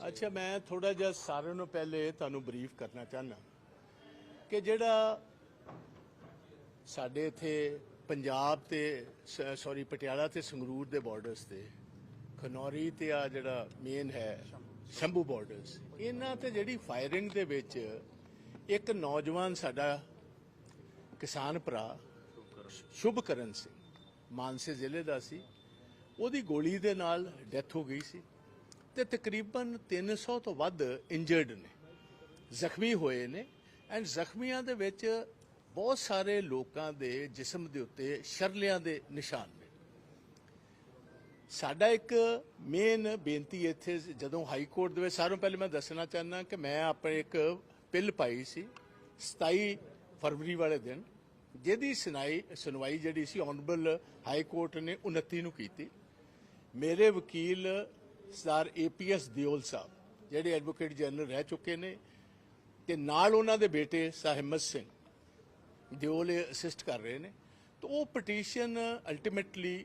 ਅੱਛਾ, ਮੈਂ ਥੋੜਾ ਜਿਹਾ ਸਾਰਿਆਂ ਨੂੰ ਪਹਿਲੇ ਤੁਹਾਨੂੰ ਬਰੀਫ ਕਰਨਾ ਚਾਹਨਾ ਕਿ ਜਿਹੜਾ ਸਾਡੇ ਇੱਥੇ ਪੰਜਾਬ ਤੇ ਸੌਰੀ ਪਟਿਆਲਾ ਤੇ ਸੰਗਰੂਰ ਦੇ ਬਾਰਡਰਸ ਤੇ, ਖਨੌਰੀ ਤੇ ਆ ਜਿਹੜਾ ਮੇਨ ਹੈ ਸ਼ੰਭੂ ਬਾਰਡਰਸ ਇਹਨਾਂ ਤੇ ਜਿਹੜੀ ਫਾਇਰਿੰਗ ਦੇ ਵਿੱਚ ਇੱਕ ਨੌਜਵਾਨ ਸਾਡਾ ਕਿਸਾਨ ਭਰਾ ਸ਼ੁਭਕਰਨ ਸਿੰਘ, ਮਾਨਸੇ ਜ਼ਿਲ੍ਹੇ ਦਾ ਸੀ, ਉਹਦੀ ਗੋਲੀ ਦੇ ਨਾਲ ਡੈਥ ਹੋ ਗਈ ਸੀ। ਤੇ ਤਕਰੀਬਨ 300 ਤੋਂ ਵੱਧ ਇੰਜਰਡ ਨੇ, ਜ਼ਖਮੀ ਹੋਏ ਨੇ ਐਂਡ ਜ਼ਖਮੀਆਂ ਦੇ ਵਿੱਚ ਬਹੁਤ ਸਾਰੇ ਲੋਕਾਂ ਦੇ ਜਿਸਮ ਦੇ ਉੱਤੇ ਸ਼ਰਲਿਆਂ ਦੇ ਨਿਸ਼ਾਨ ਨੇ। ਸਾਡਾ ਇੱਕ ਮੇਨ ਬੇਨਤੀ ਇੱਥੇ ਜਦੋਂ ਹਾਈ ਕੋਰਟ ਦੇ ਵਿੱਚ, ਸਾਰਿਆਂ ਪਹਿਲੇ ਮੈਂ ਦੱਸਣਾ ਚਾਹੁੰਦਾ ਕਿ ਮੈਂ ਆਪਣੇ ਇੱਕ ਪਿੱਲ ਪਾਈ ਸੀ 27 ਫਰਵਰੀ ਵਾਲੇ ਦਿਨ, ਜਿਹਦੀ ਸੁਣਾਈ, ਸੁਣਵਾਈ ਜਿਹੜੀ ਸੀ ਆਨਰੇਬਲ ਹਾਈ ਕੋਰਟ ਨੇ 29 ਨੂੰ ਕੀਤੀ। ਮੇਰੇ ਵਕੀਲ ਸਰਦਾਰ ਏਪੀਐਸ ਦਿਓਲ ਸਾਹਿਬ, ਜਿਹੜੇ ਐਡਵੋਕੇਟ ਜਨਰਲ ਰਹਿ ਚੁੱਕੇ ਨੇ, ਤੇ ਨਾਲ ਉਹਨਾਂ ਦੇ ਬੇਟੇ ਸਾਹਿਮਤ ਸਿੰਘ ਦਿਓਲ ਅਸਿਸਟ ਕਰ ਰਹੇ ਨੇ। ਤਾਂ ਉਹ ਪਟੀਸ਼ਨ ਅਲਟੀਮੇਟਲੀ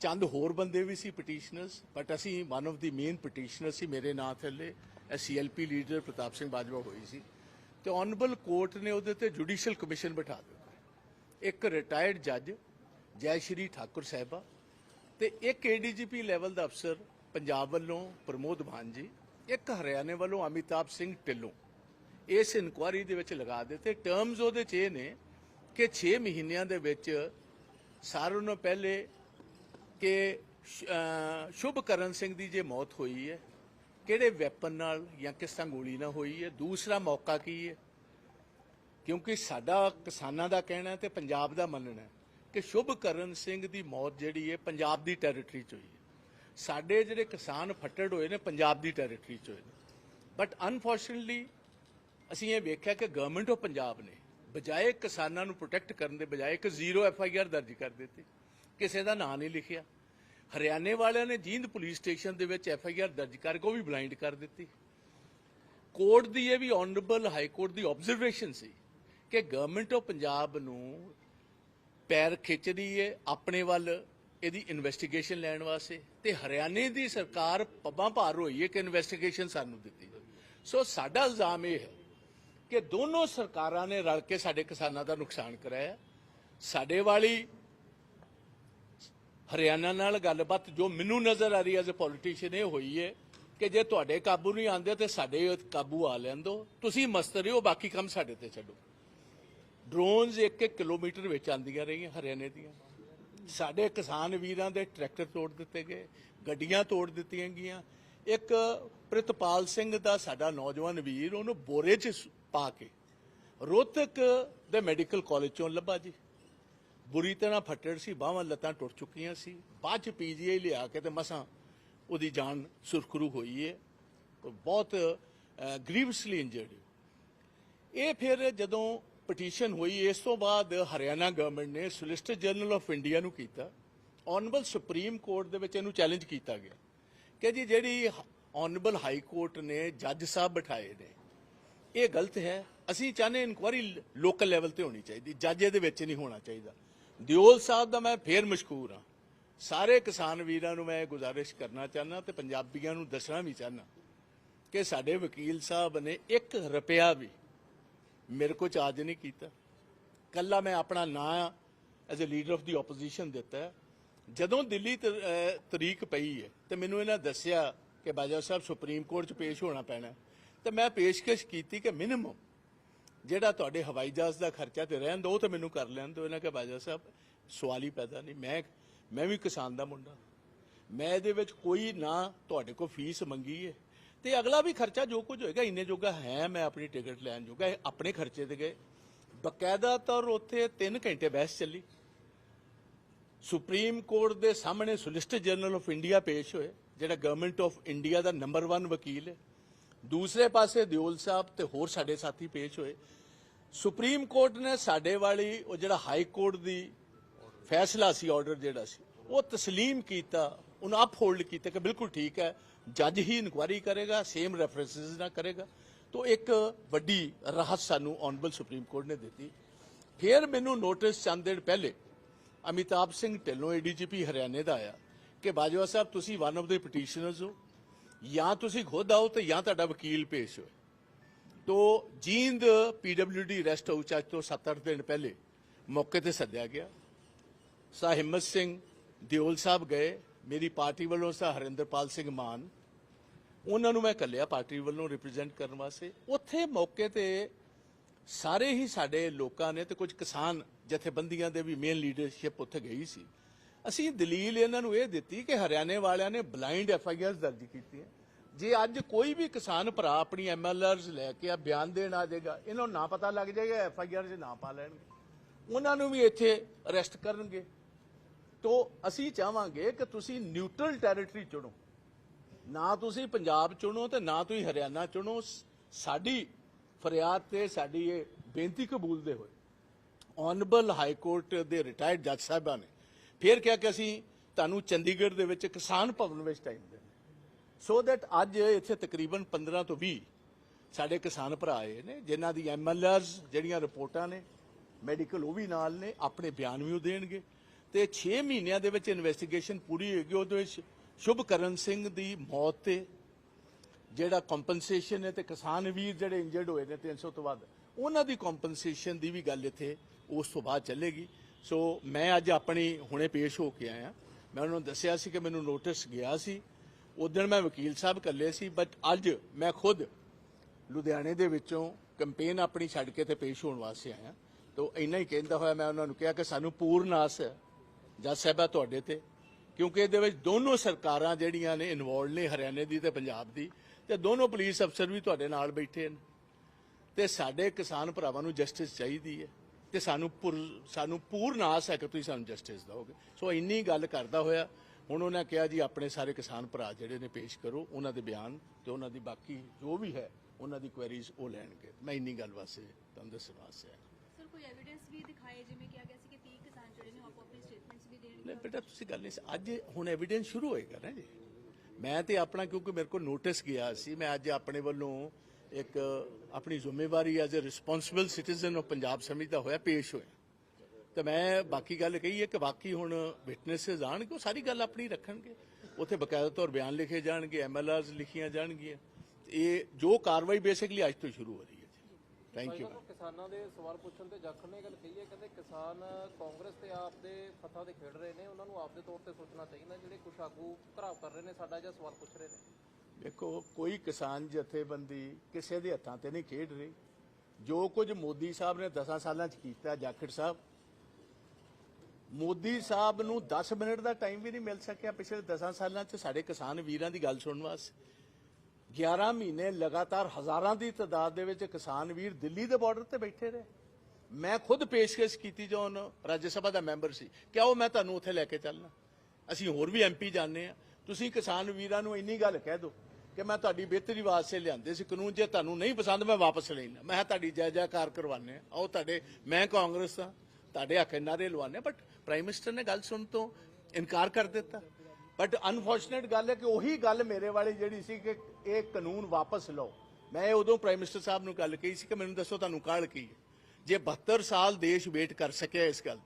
ਚੰਦ ਹੋਰ ਬੰਦੇ ਵੀ ਸੀ ਪਟੀਸ਼ਨਰਸ ਬਟ ਅਸੀਂ one of the main petitioner ਸੀ ਮੇਰੇ ਨਾਂ ਥੱਲੇ ਸੀਐਲਪੀ ਲੀਡਰ ਪ੍ਰਤਾਪ ਸਿੰਘ ਬਾਜਵਾ ਹੋਈ ਸੀ। ਤੇ ਆਨਰੇਬਲ ਕੋਰਟ ਨੇ ਉਹਦੇ ਤੇ ਜੁਡੀਸ਼ੀਅਲ ਕਮਿਸ਼ਨ ਬਿਠਾ ਦਿੱਤਾ। ਇੱਕ ਰਿਟਾਇਰਡ ਜੱਜ ਜੈ ਸ਼੍ਰੀ ਠਾਕੁਰ ਸਾਹਿਬਾ ਤੇ ਇੱਕ ਏਡੀਜੀਪੀ ਲੈਵਲ ਦਾ ਅਫਸਰ ਪੰਜਾਬ ਵੱਲੋਂ ਪ੍ਰਮੋਦ ਮਾਨ ਜੀ ਇੱਕ ਹਰਿਆਣੇ ਵੱਲੋਂ ਅਮਿਤਾਭ ਸਿੰਘ ਢਿੱਲੋਂ, ਇਸ ਇਨਕੁਆਰੀ ਦੇ ਵਿੱਚ ਲਗਾ ਦਿੱਤੇ। ਟਰਮਸ ਉਹਦੇ ਚ ਇਹ ਨੇ ਕਿ 6 ਮਹੀਨਿਆਂ ਦੇ ਵਿੱਚ ਸਾਰਿਆਂ ਨੂੰ ਪਹਿਲੇ ਕਿ ਸ਼- ਅਹ, ਸ਼ੁਭਕਰਨ ਸਿੰਘ ਦੀ ਜੇ ਮੌਤ ਹੋਈ ਹੈ, ਕਿਹੜੇ ਵੈਪਨ ਨਾਲ ਜਾਂ ਕਿਸ ਤਰ੍ਹਾਂ ਗੋਲੀ ਨਾਲ ਹੋਈ ਹੈ, ਦੂਸਰਾ ਮੌਕਾ ਕੀ ਹੈ? ਕਿਉਂਕਿ ਸਾਡਾ ਕਿਸਾਨਾਂ ਦਾ ਕਹਿਣਾ ਹੈ ਤੇ ਪੰਜਾਬ ਦਾ ਮੰਨਣਾ ਹੈ ਕਿ ਸ਼ੁਭਕਰਨ ਸਿੰਘ ਦੀ ਮੌਤ ਜਿਹੜੀ ਹੈ ਪੰਜਾਬ ਦੀ ਟੈਰੀਟਰੀ 'ਚ ਹੋਈ ਹੈ। ਸਾਡੇ ਜਿਹੜੇ ਕਿਸਾਨ ਫੱਟੜ ਹੋਏ ਨੇ, ਪੰਜਾਬ ਦੀ ਟੈਰੀਟਰੀ 'ਚ ਹੋਏ ਨੇ। ਬਟ ਅਨਫੋਰਚੂਨਟਲੀ ਅਸੀਂ ਇਹ ਵੇਖਿਆ ਕਿ ਗਵਰਨਮੈਂਟ ਆਫ ਪੰਜਾਬ ਨੇ ਬਜਾਏ ਕਿਸਾਨਾਂ ਨੂੰ ਪ੍ਰੋਟੈਕਟ ਕਰਨ ਦੇ ਬਜਾਏ ਇੱਕ ਜ਼ੀਰੋ ਐਫ ਆਈ ਆਰ ਦਰਜ ਕਰ ਦਿੱਤੀ। ਕਿਸੇ ਦਾ ਨਾਂ ਨਹੀਂ ਲਿਖਿਆ। ਹਰਿਆਣੇ ਵਾਲਿਆਂ ਨੇ ਜੀਂਦ ਪੁਲਿਸ ਸਟੇਸ਼ਨ ਦੇ ਵਿੱਚ ਐਫ ਆਈ ਆਰ ਦਰਜ ਕਰਕੇ ਉਹ ਵੀ ਬਲਾਈਂਡ ਕਰ ਦਿੱਤੀ। ਕੋਰਟ ਦੀ ਇਹ ਵੀ ਆਨਰੇਬਲ ਹਾਈ ਕੋਰਟ ਦੀ ਆਬਜ਼ਰਵੇਸ਼ਨ ਸੀ ਕਿ ਗਵਰਨਮੈਂਟ ਆਫ ਪੰਜਾਬ ਨੂੰ ਪੈਰ ਖਿੱਚਦੀ ਰਹੀ ਹੈ ਆਪਣੇ ਵੱਲ ਇਹਦੀ ਇਨਵੈਸਟੀਗੇਸ਼ਨ ਲੈਣ ਵਾਸਤੇ ਤੇ ਹਰਿਆਣੇ ਦੀ ਸਰਕਾਰ ਪੱਬਾਂ ਭਾਰ ਹੋਈ ਹੈ ਕਿ ਇਨਵੈਸਟੀਗੇਸ਼ਨ ਸਾਨੂੰ ਦਿੱਤੀ। ਜਾਵੇ ਸੋ ਸਾਡਾ ਇਲਜ਼ਾਮ ਇਹ ਹੈ ਕਿ ਦੋਨੋਂ ਸਰਕਾਰਾਂ ਨੇ ਰਲ ਕੇ ਸਾਡੇ ਕਿਸਾਨਾਂ ਦਾ ਨੁਕਸਾਨ ਕਰਾਇਆ। ਸਾਡੇ ਵਾਲੀ ਹਰਿਆਣਾ ਨਾਲ ਗੱਲਬਾਤ ਜੋ ਮੈਨੂੰ ਨਜ਼ਰ ਆ ਰਹੀ ਐਜ਼ ਅ ਪੋਲੀਟੀਸ਼ੀਅਨ ਇਹ ਹੋਈ ਹੈ ਕਿ ਜੇ ਤੁਹਾਡੇ ਕਾਬੂ ਨਹੀਂ ਆਉਂਦੇ ਤੇ ਸਾਡੇ ਕਾਬੂ ਆ ਲੈਣ ਦਿਓ ਤੁਸੀਂ ਮਸਤ ਰਹੋ, ਬਾਕੀ ਕੰਮ ਸਾਡੇ ਤੇ ਛੱਡੋ। ਡਰੋਨਸ 1-1 ਕਿਲੋਮੀਟਰ ਵਿੱਚ ਆਂਦੀਆਂ ਰਹੀਆਂ ਹਰਿਆਣੇ ਦੀਆਂ। ਸਾਡੇ ਕਿਸਾਨ ਵੀਰਾਂ ਦੇ ਟਰੈਕਟਰ ਤੋੜ ਦਿੱਤੇ ਗਏ, ਗੱਡੀਆਂ ਤੋੜ ਦਿੱਤੀਆਂ ਗਈਆਂ। ਇੱਕ ਪ੍ਰਿਤਪਾਲ ਸਿੰਘ ਦਾ ਸਾਡਾ ਨੌਜਵਾਨ ਵੀਰ, ਉਹਨੂੰ ਬੋਰੇ 'ਚ ਪਾ ਕੇ ਰੋਹਤਕ ਦੇ ਮੈਡੀਕਲ ਕਾਲਜ ਚੋਂ ਲੱਭਾ ਜੀ। ਬੁਰੀ ਤਰ੍ਹਾਂ ਫੱਟੜ ਸੀ, ਬਾਹਾਂ ਲੱਤਾਂ ਟੁੱਟ ਚੁੱਕੀਆਂ ਸੀ। ਬਾਅਦ ਚ ਪੀਜੀਆਈ ਲਿਆ ਕੇ ਤੇ ਮਸਾਂ ਉਹਦੀ ਜਾਨ ਸੁਰਖਰੂ ਹੋਈ ਹੈ ਬਹੁਤ ਗ੍ਰੀਵਸਲੀ ਇੰਜਰਡ ਇਹ ਫਿਰ ਜਦੋਂ ਪਟੀਸ਼ਨ ਹੋਈ, ਇਸ ਤੋਂ ਬਾਅਦ ਹਰਿਆਣਾ ਗਵਰਨਮੈਂਟ ਨੇ ਸੋਲਿਸਿਟਰ ਜਨਰਲ ਆਫ ਇੰਡੀਆ ਨੂੰ ਕੀਤਾ ਆਨਰੇਬਲ ਸੁਪਰੀਮ ਕੋਰਟ ਦੇ ਵਿੱਚ ਇਹਨੂੰ ਚੈਲੰਜ ਕੀਤਾ ਗਿਆ। ਕਿ ਜੀ, ਜਿਹੜੀ ਆਨਰੇਬਲ ਹਾਈ ਕੋਰਟ ਨੇ ਜੱਜ ਸਾਹਿਬ ਬਿਠਾਏ ਨੇ, ਇਹ ਗਲਤ ਹੈ। ਅਸੀਂ ਚਾਹੁੰਦੇ ਇਨਕੁਆਰੀ ਲੋਕਲ ਲੈਵਲ ਤੇ ਹੋਣੀ ਚਾਹੀਦੀ, ਜੱਜ ਇਹਦੇ ਵਿੱਚ ਨਹੀਂ ਹੋਣਾ ਚਾਹੀਦਾ। ਦਿਓਲ ਸਾਹਿਬ ਦਾ ਮੈਂ ਫੇਰ ਮਸ਼ਕੂਰ ਹਾਂ। ਸਾਰੇ ਕਿਸਾਨ ਵੀਰਾਂ ਨੂੰ ਮੈਂ ਗੁਜ਼ਾਰਿਸ਼ ਕਰਨਾ ਚਾਹੁੰਦਾ ਤੇ ਪੰਜਾਬੀਆਂ ਨੂੰ ਦੱਸਣਾ ਵੀ ਚਾਹੁੰਦਾ ਕਿ ਸਾਡੇ ਵਕੀਲ ਸਾਹਿਬ ਨੇ 1 ਰੁਪਿਆ ਵੀ ਮੇਰੇ ਕੋਲ ਚਾਰਜ ਨਹੀਂ ਕੀਤਾ। ਕੱਲਾ ਮੈਂ ਆਪਣਾ ਨਾਂ as a leader of the opposition ਦਿੱਤਾ। ਜਦੋਂ ਦਿੱਲੀ ਤ- ਤਰੀਕ ਪਈ ਹੈ ਤੇ ਮੈਨੂੰ ਇਹਨਾਂ ਦੱਸਿਆ ਕਿ ਬਾਜਾ ਸਾਹਿਬ ਸੁਪਰੀਮ ਕੋਰਟ 'ਚ ਪੇਸ਼ ਹੋਣਾ ਪੈਣਾ। ਹੈ, ਤੇ ਮੈਂ ਪੇਸ਼ਕਸ਼ ਕੀਤੀ ਕਿ ਮਿਨੀਮਮ ਜਿਹੜਾ ਤੁਹਾਡੇ ਹਵਾਈ ਜਹਾਜ਼ ਦਾ ਖਰਚਾ ਤੇ ਰਹਿਣ ਦੋ ਉਹ ਤਾਂ ਮੈਨੂੰ ਕਰ ਲੈਣ ਦਿਓ ਇਹਨਾਂ ਕਿ ਬਾਜਾ ਸਾਹਿਬ ਸਵਾਲ ਹੀ ਪੈਦਾ ਨਹੀਂ। ਮੈਂ ਮੈਂ ਵੀ ਕਿਸਾਨ ਦਾ ਮੁੰਡਾ। ਮੈਂ ਇਹਦੇ ਵਿੱਚ ਕੋਈ ਨਾ ਤੁਹਾਡੇ ਕੋਲ ਫੀਸ ਮੰਗੀ ਹੈ। ਤੇ ਅਗਲਾ ਵੀ ਖਰਚਾ ਜੋ ਕੁਝ ਹੋਏਗਾ ਇੰਨੇ ਜੋਗਾ ਹੈ ਮੈਂ ਆਪਣੀ ਟਿਕਟ ਲੈਣ ਜੋਗਾ ਇਹ ਆਪਣੇ ਖਰਚੇ ਤੇ ਗਏ ਬਕਾਇਦਾ ਤੌਰ ਉੱਥੇ 3 ਘੰਟੇ ਬਹਿਸ ਚੱਲੀ ਸੁਪਰੀਮ ਕੋਰਟ ਦੇ ਸਾਹਮਣੇ ਸੋਲਿਸਿਟਰ ਜਨਰਲ ਆਫ ਇੰਡੀਆ ਪੇਸ਼ ਹੋਏ ਜਿਹੜਾ ਗਵਰਨਮੈਂਟ ਆਫ ਇੰਡੀਆ ਦਾ ਨੰਬਰ 1 ਵਕੀਲ ਹੈ ਦੂਸਰੇ ਪਾਸੇ ਦਿਓਲ ਸਾਹਿਬ ਤੇ ਹੋਰ ਸਾਡੇ ਸਾਥੀ ਪੇਸ਼ ਹੋਏ ਸੁਪਰੀਮ ਕੋਰਟ ਨੇ ਸਾਡੇ ਵਾਲੀ ਉਹ ਜਿਹੜਾ ਹਾਈ ਕੋਰਟ ਦੀ ਫੈਸਲਾ ਸੀ ਆਰਡਰ ਜਿਹੜਾ ਸੀ ਉਹ تسلیم ਕੀਤਾ ਉਹਨੂੰ ਅਪਹੋਲਡ ਕੀਤਾ ਕਿ ਬਿਲਕੁਲ ਠੀਕ ਹੈ ਜੱਜ ਹੀ ਇਨਕੁਆਇਰੀ ਕਰੇਗਾ ਸੇਮ ਰੈਫਰੈਂਸਸ ਨਾਲ ਕਰੇਗਾ। ਤੋਂ ਇੱਕ ਵੱਡੀ ਰਾਹਤ ਸਾਨੂੰ ਆਨਰੇਬਲ ਸੁਪਰੀਮ ਕੋਰਟ ਨੇ ਦਿੱਤੀ। ਫਿਰ ਮੈਨੂੰ ਨੋਟਿਸ ਚੰਦ ਦਿਨ ਪਹਿਲੇ ਅਮਿਤਾਭ ਸਿੰਘ ਢਿੱਲੋਂ ਏਡੀਜੀਪੀ ਹਰਿਆਣੇ ਦਾ ਆਇਆ ਕਿ, ਬਾਜਵਾ ਸਾਹਿਬ, ਤੁਸੀਂ ਵਨ ਆਫ ਦੇ ਪਟੀਸ਼ਨਰਸ ਹੋ। ਜਾਂ ਤੁਸੀਂ ਖੁਦ ਆਓ ਤੇ ਜਾਂ ਤੁਹਾਡਾ ਵਕੀਲ ਪੇਸ਼ ਹੋਏ। ਤੋ ਜੀਂਦ ਪੀਡਬਲਯੂਡੀ ਰੈਸਟ ਹਾਊਸ 'ਚ ਅੱਜ ਤੋਂ 7-8 ਦਿਨ ਪਹਿਲੇ ਮੌਕੇ ਤੇ ਸੱਦਿਆ ਗਿਆ। ਸਾਹ ਹਿੰਮਤ ਸਿੰਘ ਦਿਓਲ ਸਾਹਿਬ ਗਏ। ਮੇਰੀ ਪਾਰਟੀ ਵੱਲੋਂ ਸਾ ਹਰਿੰਦਰਪਾਲ ਸਿੰਘ ਮਾਨ ਉਹਨਾਂ ਨੂੰ ਮੈਂ ਕੱਲਿਆ ਪਾਰਟੀ ਵੱਲੋਂ ਰਿਪਰੈਜ਼ੈਂਟ ਕਰਨ ਵਾਸਤੇ। ਉੱਥੇ ਮੌਕੇ ਤੇ ਸਾਰੇ ਹੀ ਸਾਡੇ ਲੋਕਾਂ ਨੇ ਤੇ ਕੁਝ ਕਿਸਾਨ ਜਥੇਬੰਦੀਆਂ ਦੇ ਵੀ ਮੇਨ ਲੀਡਰਸ਼ਿਪ ਉੱਥੇ ਗਈ ਸੀ। ਅਸੀਂ ਦਲੀਲ ਇਹਨਾਂ ਨੂੰ ਇਹ ਦਿੱਤੀ ਕਿ ਹਰਿਆਣੇ ਵਾਲਿਆਂ ਨੇ ਬਲਾਈਂਡ ਐਫ ਆਈ ਆਰ ਦਰਜ ਕੀਤੀਆਂ। ਜੇ ਅੱਜ ਕੋਈ ਵੀ ਕਿਸਾਨ ਭਰਾ ਆਪਣੀ ਐਮਐਲਆਰਸ ਲੈ ਕੇ ਆ, ਬਿਆਨ ਦੇਣ ਆ ਜਾਏਗਾ, ਇਹਨਾਂ ਨੂੰ ਨਾ ਪਤਾ ਲੱਗ ਜਾਏਗਾ ਐਫ ਆਈ ਆਰ 'ਚ ਨਾ ਪਾ ਲੈਣਗੇ। ਉਹਨਾਂ ਨੂੰ ਵੀ ਇੱਥੇ ਅਰੈਸਟ ਕਰਨਗੇ। ਤੋ ਅਸੀਂ ਚਾਹਾਂਗੇ ਕਿ ਤੁਸੀਂ ਨਿਊਟਰਲ ਟੈਰੀਟਰੀ ਚੁਣੋ। ਨਾ ਤੁਸੀਂ ਪੰਜਾਬ ਚੁਣੋ ਤੇ ਨਾ ਤੁਸੀਂ ਹਰਿਆਣਾ ਚੁਣੋ, ਸਾਡੀ ਫਰਿਆਦ ਤੇ ਸਾਡੀ ਇਹ ਬੇਨਤੀ ਕਬੂਲਦੇ ਹੋਏ। ਆਨਰੇਬਲ ਹਾਈ ਕੋਰਟ ਦੇ ਰਿਟਾਇਰਡ ਜੱਜ ਸਾਹਿਬਾਂ ਨੇ ਫਿਰ ਕਿਹਾ ਕਿ ਅਸੀਂ ਤੁਹਾਨੂੰ ਚੰਡੀਗੜ੍ਹ ਦੇ ਵਿੱਚ ਕਿਸਾਨ ਭਵਨ ਵਿੱਚ ਟਾਈਮ ਦੇਣਾ। ਸੋ ਦੈਟ ਅੱਜ ਇੱਥੇ ਤਕਰੀਬਨ 15 ਤੋਂ 20 ਸਾਡੇ ਕਿਸਾਨ ਭਰਾ ਆਏ ਨੇ, ਜਿਨ੍ਹਾਂ ਦੀ ਐਮਐਲਆਰਸ ਜਿਹੜੀਆਂ ਰਿਪੋਰਟਾਂ ਨੇ ਮੈਡੀਕਲ ਉਹ ਵੀ ਨਾਲ ਨੇ, ਆਪਣੇ ਬਿਆਨ ਵੀ ਉਹ ਦੇਣਗੇ। ਤੇ 6 ਮਹੀਨਿਆਂ ਦੇ ਵਿੱਚ ਇਨਵੈਸਟੀਗੇਸ਼ਨ ਪੂਰੀ ਹੋਏਗੀ, ਉਹਦੇ ਵਿੱਚ ਸ਼ੁਭਕਰਨ ਸਿੰਘ ਦੀ ਮੌਤ ਤੇ ਜਿਹੜਾ ਕੰਪਨਸੇਸ਼ਨ ਹੈ ਤੇ ਕਿਸਾਨ ਵੀਰ ਜਿਹੜੇ ਇੰਜਰਡ ਹੋਏ ਨੇ 300 ਤੋਂ ਵੱਧ, ਉਹਨਾਂ ਦੀ ਕੰਪਨਸੇਸ਼ਨ ਦੀ ਵੀ ਗੱਲ ਇੱਥੇ ਉਸ ਤੋਂ ਬਾਅਦ ਚੱਲੇਗੀ। ਸੋ ਮੈਂ ਅੱਜ ਆਪਣੀ ਹੁਣੇ ਪੇਸ਼ ਹੋ ਕੇ ਆਇਆ। ਮੈਂ ਉਹਨਾਂ ਨੂੰ ਦੱਸਿਆ ਸੀ ਕਿ ਮੈਨੂੰ ਨੋਟਿਸ ਗਿਆ ਸੀ। ਉਦੋਂ ਮੈਂ ਵਕੀਲ ਸਾਹਿਬ ਕੱਲੇ ਸੀ ਬਟ ਅੱਜ ਮੈਂ ਖੁਦ ਲੁਧਿਆਣੇ ਦੇ ਵਿੱਚੋਂ ਕੈਂਪੇਨ ਆਪਣੀ ਛੱਡ ਕੇ ਤੇ ਪੇਸ਼ ਹੋਣ ਵਾਸਤੇ ਆਇਆ। ਤੋ ਇੰਨਾ ਹੀ ਕਹਿੰਦਾ ਹੋਇਆ, ਮੈਂ ਉਹਨਾਂ ਨੂੰ ਕਿਹਾ ਕਿ ਸਾਨੂੰ ਪੂਰਨ ਆਸ ਹੈ, ਜੱਜ ਸਾਹਿਬਾ ਤੁਹਾਡੇ ਤੇ। ਕਿਉਂਕਿ ਇਹਦੇ ਵਿੱਚ ਦੋਨੋਂ ਸਰਕਾਰਾਂ ਜਿਹੜੀਆਂ ਨੇ ਇਨਵੋਲਡ ਨੇ ਹਰਿਆਣੇ ਦੀ ਤੇ ਪੰਜਾਬ ਦੀ, ਤੇ ਦੋਨੋਂ ਪੁਲਿਸ ਅਫਸਰ ਵੀ ਤੁਹਾਡੇ ਨਾਲ ਬੈਠੇ ਨੇ ਤੇ ਸਾਡੇ ਕਿਸਾਨ ਭਰਾਵਾਂ ਨੂੰ ਜਸਟਿਸ ਚਾਹੀਦੀ ਹੈ। ਤੇ ਸਾਨੂੰ ਸਾਨੂੰ ਪੂਰਨ ਆਸ ਹੈ ਕਿ ਤੁਸੀਂ ਸਾਨੂੰ ਜਸਟਿਸ ਦਿਓਗੇ। ਸੋ ਇੰਨੀ ਗੱਲ ਕਰਦਾ ਹੋਇਆ, ਹੁਣ ਉਹਨਾਂ ਕਿਹਾ ਜੀ, ਆਪਣੇ ਸਾਰੇ ਕਿਸਾਨ ਭਰਾ ਜਿਹੜੇ ਨੇ ਪੇਸ਼ ਕਰੋ, ਉਹਨਾਂ ਦੇ ਬਿਆਨ ਤੇ ਉਹਨਾਂ ਦੀ ਬਾਕੀ ਜੋ ਵੀ ਹੈ, ਉਹਨਾਂ ਦੀ ਕੁਐਰੀਜ਼ ਉਹ ਲੈਣਗੇ। ਮੈਂ ਇੰਨੀ ਗੱਲ ਵਾਸਤੇ ਤੁਹਾਨੂੰ ਦੱਸਣ ਵਾਸਤੇ ਆਇਆ। ਸਰ, ਕੋਈ ਐਵੀਡੈਂਸ ਵੀ ਦਿਖਾਏ, ਜਿਵੇਂ ਕਿਹਾ ਗਿਆ ਸੀ ਕਿ 30 ਕਿਸਾਨ ਜਿਹੜੇ ਨੇ ਆਪੋ ਆਪਣੀ ਸਟੇਟਮੈਂਟਸ ਵੀ ਦੇਣਗੇ ਨਹੀਂ ਬੇਟਾ, ਤੁਸੀਂ ਗੱਲ ਨਹੀਂ ਸ- ਅੱਜ ਹੁਣ ਐਵੀਡੈਂਸ ਸ਼ੁਰੂ ਹੋਏਗਾ ਨਾ ਜੀ। ਮੈਂ ਤੇ ਆਪਣਾ ਕਿਉਂਕਿ ਮੇਰੇ ਕੋਲ ਨੋਟਿਸ ਗਿਆ ਸੀ, ਮੈਂ ਅੱਜ ਆਪਣੇ ਵੱਲੋਂ ਇੱਕ ਆਪਣੀ ਜ਼ਿੰਮੇਵਾਰੀ as a responsible citizen of Punjab ਸਮਝਦਾ ਹੋਇਆ ਪੇਸ਼ ਹੋਇਆ। ਤੇ ਮੈਂ ਬਾਕੀ ਗੱਲ ਕਹੀ ਹੈ ਕਿ ਬਾਕੀ ਹੁਣ ਵਿਟਨੈਸਸ ਆਣਗੇ, ਉਹ ਸਾਰੀ ਗੱਲ ਆਪਣੀ ਰੱਖਣਗੇ। ਉੱਥੇ ਬਕਾਇਦਾ ਤੌਰ ਬਿਆਨ ਲਿਖੇ ਜਾਣਗੇ ਐਮਐਲਆਰਸ ਲਿਖੀਆਂ ਜਾਣਗੀਆਂ। ਇਹ ਜੋ ਕਾਰਵਾਈ ਬੇਸਿਕਲੀ ਅੱਜ ਤੋਂ ਸ਼ੁਰੂ ਹੋ ਰਹੀ ਥੈਂਕ ਯੂ ਕਿਸਾਨਾਂ ਦੇ ਸਵਾਲ ਪੁੱਛਣ ਤੇ ਜਾਖੜ ਨੇ ਗੱਲ ਕਹੀ ਹੈ ਕਹਿੰਦੇ ਕਿਸਾਨ ਕਾਂਗਰਸ ਤੇ ਆਪ ਦੇ ਫੱਥਾਂ ਤੇ ਖੇਡ ਰਹੇ ਨੇ ਉਹਨਾਂ ਨੂੰ ਆਪ ਦੇ ਤੌਰ ਤੇ ਸੋਚਣਾ ਚਾਹੀਦਾ ਜਿਹੜੇ ਕੁਝ ਆਗੂ ਘਰਾਵ ਕਰ ਰਹੇ ਨੇ ਸਾਡਾ ਜਿਹਾ ਸਵਾਲ ਪੁੱਛ ਰਹੇ ਨੇ। ਦੇਖੋ ਕੋਈ ਕਿਸਾਨ ਜਥੇਬੰਦੀ ਕਿਸੇ ਦੇ ਹੱਥਾਂ ਤੇ ਨਹੀਂ ਖੇਡ ਰਹੀ। ਜੋ ਕੁਝ ਮੋਦੀ ਸਾਹਿਬ ਨੇ 10 ਸਾਲਾਂ 'ਚ ਕੀਤਾ ਜਾਖੜ ਸਾਹਿਬ ਮੋਦੀ ਸਾਹਿਬ ਨੂੰ 10 ਮਿੰਟ ਦਾ ਟਾਈਮ ਵੀ ਨਹੀਂ ਮਿਲ ਸਕਿਆ ਪਿਛਲੇ 10 ਸਾਲਾਂ 'ਚ ਸਾਡੇ ਕਿਸਾਨ ਵੀਰਾਂ ਦੀ ਗੱਲ ਸੁਣਨ ਵਾਸਤੇ। 11 ਮਹੀਨੇ ਲਗਾਤਾਰ ਹਜ਼ਾਰਾਂ ਦੀ ਤਾਦਾਦ ਦੇ ਵਿੱਚ ਕਿਸਾਨ ਵੀਰ ਦਿੱਲੀ ਦੇ ਬਾਰਡਰ ਤੇ ਬੈਠੇ ਰਹੇ। ਮੈਂ ਖੁਦ ਪੇਸ਼ਕਸ਼ ਕੀਤੀ ਜੋ ਰਾਜ ਸਭਾ ਦਾ ਮੈਂਬਰ ਸੀ। ਕਿ ਉਹ ਮੈਂ ਤੁਹਾਨੂੰ ਉੱਥੇ ਲੈ ਕੇ ਚੱਲਣਾ? ਅਸੀਂ ਹੋਰ ਵੀ ਐਮਪੀ ਜਾਣਦੇ ਆ ਤੁਸੀਂ ਕਿਸਾਨ ਵੀਰਾਂ ਨੂੰ ਇੰਨੀ ਗੱਲ ਕਹਿ ਦਿਓ ਕਿ ਮੈਂ ਤੁਹਾਡੀ ਬਿਹਤਰੀ ਵਾਸਤੇ ਲਿਆਂਦੇ ਸੀ। ਕਾਨੂੰਨ ਜੇ ਤੁਹਾਨੂੰ ਨਹੀਂ ਪਸੰਦ, ਮੈਂ ਵਾਪਸ ਲੈਣਾ ਮੈਂ ਤੁਹਾਡੀ ਜੈ ਜੈਕਾਰ ਕਰਵਾਉਂਦੇ ਆ ਉਹ ਤੁਹਾਡੇ, ਮੈਂ ਕਾਂਗਰਸ ਦਾ ਤੁਹਾਡੇ ਹੱਕ ਨਾਰੇ ਲਵਾਉਂਦੇ ਬਟ ਪ੍ਰਾਈਮ ਮਿਨਿਸਟਰ ਨੇ ਗੱਲ ਸੁਣ ਤੋਂ ਇਨਕਾਰ ਕਰ ਦਿੱਤਾ। ਬਟ ਅਨਫੋਰਚੂਨੇਟ ਗੱਲ ਹੈ ਕਿ ਉਹੀ ਗੱਲ ਮੇਰੇ ਵਾਲੀ ਜਿਹੜੀ ਸੀ ਕਿ ਇਹ ਕਾਨੂੰਨ ਵਾਪਸ ਲਓ। ਮੈਂ ਉਦੋਂ ਪ੍ਰਾਈਮ ਮਿਨਿਸਟਰ ਸਾਹਿਬ ਨੂੰ ਗੱਲ ਕਹੀ ਸੀ ਕਿ ਮੈਨੂੰ ਦੱਸੋ ਤੁਹਾਨੂੰ ਕਾਹਲ ਕੀ ਹੈ। ਜੇ 72 ਸਾਲ ਦੇਸ਼ ਵੇਟ ਕਰ ਸਕਿਆ ਇਸ ਗੱਲ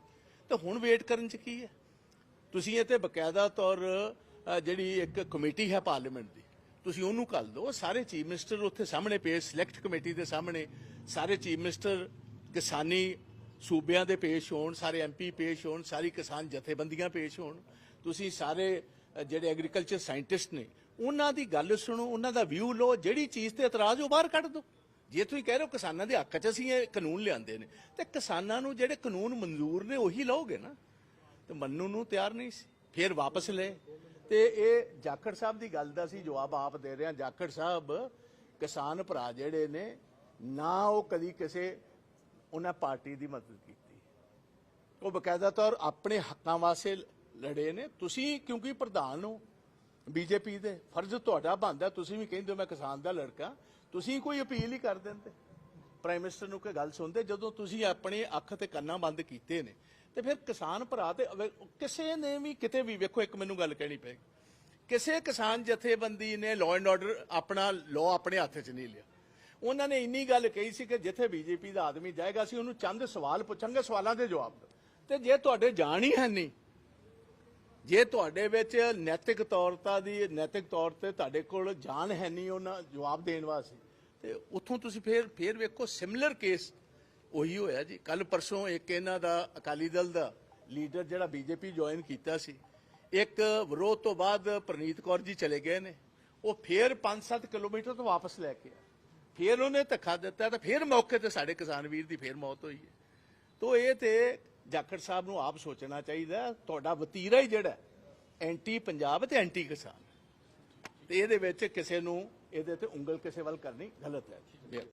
ਤਾਂ ਹੁਣ ਵੇਟ ਕਰਨ ਚ ਕੀ ਹੈ? ਤੁਸੀਂ ਇਹ ਤੇ ਬਕਾਇਦਾ ਤੌਰ ਜਿਹੜੀ ਇੱਕ ਕਮੇਟੀ ਹੈ ਪਾਰਲੀਮੈਂਟ ਦੀ, ਤੁਸੀਂ ਉਹਨੂੰ ਕੱਲ ਦਿਓ ਸਾਰੇ ਚੀਫ ਮਿਨਿਸਟਰ ਉੱਥੇ ਸਾਹਮਣੇ ਪੇਸ਼ ਸਿਲੈਕਟ ਕਮੇਟੀ ਦੇ ਸਾਹਮਣੇ, ਸਾਰੇ ਚੀਫ ਮਿਨਿਸਟਰ ਕਿਸਾਨੀ ਸੂਬਿਆਂ ਦੇ ਪੇਸ਼ ਹੋਣ, ਸਾਰੇ ਐਮਪੀ ਪੇਸ਼ ਹੋਣ, ਸਾਰੀ ਕਿਸਾਨ ਜਥੇਬੰਦੀਆਂ ਪੇਸ਼ ਹੋਣ, ਤੁਸੀਂ ਸਾਰੇ ਜਿਹੜੇ ਐਗਰੀਕਲਚਰ ਸਾਇੰਟਿਸਟ ਨੇ, ਉਹਨਾਂ ਦੀ ਗੱਲ ਸੁਣੋ, ਉਹਨਾਂ ਦਾ ਵਿਊ ਲਓ, ਜਿਹੜੀ ਚੀਜ਼ ਤੇ ਇਤਰਾਜ਼ ਉਹ ਬਾਹਰ ਕੱਢ ਦਿਓ। ਜੇ ਤੁਸੀਂ ਕਹਿ ਰਹੇ ਹੋ ਕਿਸਾਨਾਂ ਦੇ ਹੱਕ 'ਚ ਅਸੀਂ ਇਹ ਕਾਨੂੰਨ ਲਿਆਂਦੇ ਨੇ, ਤੇ ਕਿਸਾਨਾਂ ਨੂੰ ਜਿਹੜੇ ਕਾਨੂੰਨ ਮਨਜ਼ੂਰ ਨੇ ਉਹੀ ਲਓਗੇ ਨਾ। ਤੇ ਮੰਨੂ ਨੂੰ ਤਿਆਰ ਨਹੀਂ ਸੀ, ਫਿਰ ਵਾਪਸ ਲਏ। ਤੇ ਇਹ ਜਾਖੜ ਸਾਹਿਬ ਦੀ ਗੱਲ ਦਾ ਸੀ ਜਵਾਬ ਆਪ ਦੇ ਰਹੇ ਹਾਂ। ਜਾਖੜ ਸਾਹਿਬ ਕਿਸਾਨ ਭਰਾ ਜਿਹੜੇ ਨੇ, ਨਾ ਉਹ ਕਦੀ ਕਿਸੇ ਉਹਨਾਂ ਪਾਰਟੀ ਦੀ ਮਦਦ ਕੀਤੀ। ਉਹ ਬਕਾਇਦਾ ਤੌਰ ਆਪਣੇ ਹੱਕਾਂ ਵਾਸਤੇ ਲੜੇ ਨੇ, ਤੁਸੀਂ ਕਿਉਂਕਿ ਪ੍ਰਧਾਨ ਹੋ, ਬੀਜੇਪੀ ਦੇ, ਫਰਜ਼ ਤੁਹਾਡਾ ਬਣਦਾ, ਤੁਸੀਂ ਵੀ ਕਹਿੰਦੇ ਹੋ ਮੈਂ ਕਿਸਾਨ ਦਾ ਲੜਕਾ, ਤੁਸੀਂ ਕੋਈ ਅਪੀਲ ਹੀ ਕਰ ਦਿੰਦੇ। ਪ੍ਰਾਈਮ ਮਿਨਿਸਟਰ ਨੂੰ ਕੋਈ ਗੱਲ ਸੁਣਦੇ, ਜਦੋਂ ਤੁਸੀਂ ਆਪਣੇ ਅੱਖ ਤੇ ਕੰਨਾਂ ਬੰਦ ਕੀਤੇ ਨੇ, ਤੇ ਫਿਰ ਕਿਸਾਨ ਭਰਾ ਤੇ ਅਵੇ- ਕਿਸੇ ਨੇ ਵੀ ਕਿਤੇ ਵੀ, ਵੇਖੋ ਇੱਕ ਮੈਨੂੰ ਗੱਲ ਕਹਿਣੀ ਪਏਗੀ, ਕਿਸੇ ਕਿਸਾਨ ਜਥੇਬੰਦੀ ਨੇ ਲਾਅ ਐਂਡ ਆਰਡਰ ਆਪਣਾ ਲਾਅ ਆਪਣੇ ਹੱਥ 'ਚ ਨਹੀਂ ਲਿਆ। ਉਹਨਾਂ ਨੇ ਇੰਨੀ ਗੱਲ ਕਹੀ ਸੀ ਕਿ ਜਿੱਥੇ ਬੀਜੇਪੀ ਦਾ ਆਦਮੀ ਜਾਏਗਾ, ਅਸੀਂ ਉਹਨੂੰ ਚੰਦ ਸਵਾਲ ਪੁੱਛਾਂਗੇ, ਸਵਾਲਾਂ ਦੇ ਜਵਾਬ ਦਿਓ ਤੇ ਜੇ ਤੁਹਾਡੇ ਜਾਣ ਹੀ ਹੈ ਨਹੀਂ ਜੇ ਤੁਹਾਡੇ ਵਿੱਚ ਨੈਤਿਕ ਤੌਰਤਾ ਦੀ, ਨੈਤਿਕ ਤੌਰ ਤੇ ਤੁਹਾਡੇ ਕੋਲ ਜਾਨ ਹੈ ਨਹੀਂ ਉਹਨਾਂ ਜਵਾਬ ਦੇਣ ਵਾਸਤੇ, ਤੇ ਉੱਥੋਂ ਤੁਸੀਂ ਫੇਰ ਫੇਰ ਵੇਖੋ ਸਿਮਿਲਰ ਕੇਸ ਉਹੀ ਹੋਇਆ ਜੀ। ਕੱਲ ਪਰਸੋਂ ਇੱਕ ਇਹਨਾਂ ਦਾ ਅਕਾਲੀ ਦਲ ਦਾ ਲੀਡਰ ਜਿਹੜਾ ਬੀਜੇਪੀ ਜੁਆਇਨ ਕੀਤਾ ਸੀ, ਇੱਕ ਵਿਰੋਧ ਤੋਂ ਬਾਅਦ ਪ੍ਰਨੀਤ ਕੌਰ ਜੀ ਚਲੇ ਗਏ ਨੇ। ਉਹ ਫੇਰ 5-7 ਕਿਲੋਮੀਟਰ ਤੋਂ ਵਾਪਸ ਲੈ ਕੇ ਆ ਫੇਰ ਉਹਨੇ ਧੱਕਾ ਦਿੱਤਾ ਤਾਂ ਫੇਰ ਮੌਕੇ ਤੇ ਸਾਡੇ ਕਿਸਾਨ ਵੀਰ ਦੀ ਫੇਰ ਮੌਤ ਹੋਈ ਹੈ। ਤੋ ਇਹ ਤੇ ਜਾਖੜ ਸਾਹਿਬ ਨੂੰ ਆਪ ਸੋਚਣਾ ਚਾਹੀਦਾ, ਤੁਹਾਡਾ ਵਤੀਰਾ ਹੀ ਜਿਹੜਾ ਐਂਟੀ ਪੰਜਾਬ ਤੇ ਐਂਟੀ ਕਿਸਾਨ। ਤੇ ਇਹਦੇ ਵਿੱਚ ਕਿਸੇ ਨੂੰ, ਇਹਦੇ ਤੇ ਉਂਗਲ ਕਿਸੇ ਵੱਲ ਕਰਨੀ ਗਲਤ ਹੈ।